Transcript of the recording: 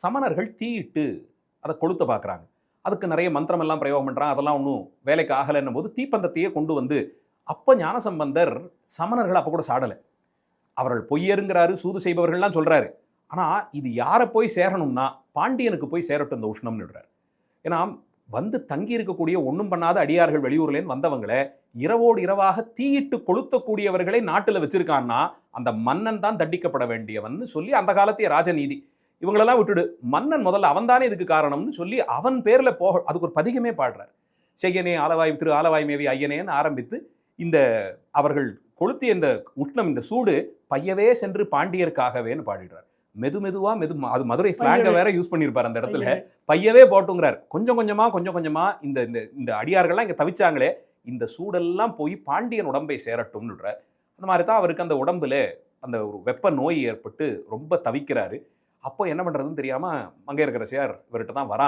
சமணர்கள் தீயிட்டு அதை கொளுத்த பார்க்குறாங்க. அதுக்கு நிறைய மந்திரம் எல்லாம் பிரயோகம் பண்ணுறாங்க அதெல்லாம் ஒன்றும் வேலைக்கு ஆகலைன்னும் போது தீப்பந்தத்தையே கொண்டு வந்து அப்போ ஞானசம்பந்தர் சமணர்கள் அப்போ கூட சாடலை. அவர்கள் பொய்யருங்கிறாரு சூது செய்பவர்கள்லாம் சொல்கிறாரு ஆனால் இது யாரை போய் சேரணும்னா பாண்டியனுக்கு போய் சேரட்டும் இந்த உஷ்ணம்னுடுறாரு ஏன்னா வந்து தங்கி இருக்கக்கூடிய ஒன்றும் பண்ணாத அடியார்கள் வெளியூர்லேருந்து வந்தவங்களை இரவோடு இரவாக தீயிட்டு கொளுத்தக்கூடியவர்களை நாட்டில் வச்சிருக்கான்னா அந்த மன்னன் தான் தண்டிக்கப்பட வேண்டியவன்னு சொல்லி அந்த காலத்திய ராஜநீதி. இவங்களெல்லாம் விட்டுடு. மன்னன் முதல்ல அவன்தானே இதுக்கு காரணம்னு சொல்லி அவன் பேர்ல போக அதுக்கு ஒரு பதிகமே பாடுறார். செய்யனே ஆலவாய் திரு ஆலவாய் மேவி ஐயனேன்னு ஆரம்பித்து இந்த அவர்கள் கொளுத்திய இந்த உஷ்ணம் இந்த சூடு பையவே சென்று பாண்டியருக்காகவேன்னு பாடிடுறார். மெது மெதுவா மெது அது மதுரை ஸ்லாங்க. வேற யூஸ் பண்ணியிருப்பார் அந்த இடத்துல. பையவே. போட்டுங்கிறார். கொஞ்சம் கொஞ்சமா கொஞ்சம் கொஞ்சமா இந்த இந்த இந்த அடியார்கள்லாம் இங்க தவிச்சாங்களே இந்த சூடெல்லாம் போய் பாண்டியன் உடம்பை சேரட்டும்னுடுறார். அந்த மாதிரி தான் அவருக்கு அந்த உடம்புல அந்த ஒரு வெப்ப நோய் ஏற்பட்டு ரொம்ப தவிக்கிறாரு. அப்போ என்ன பண்றதுன்னு தெரியாம சேர் இவர்கிட்ட தான் வராங்க.